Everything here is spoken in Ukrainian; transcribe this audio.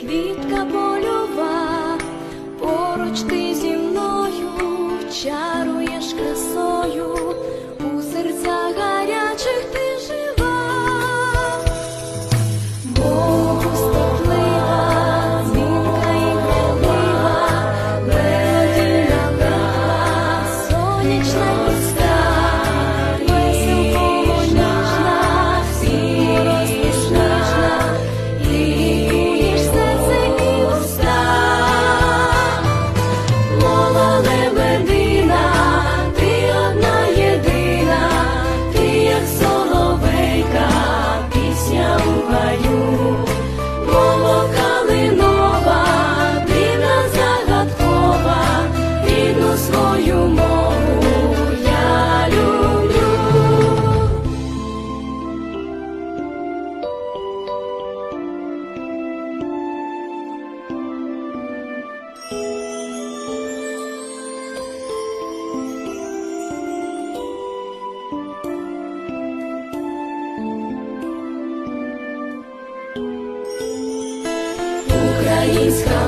квітка польова, поруч ти зі мною чаруєш красою. He's gone.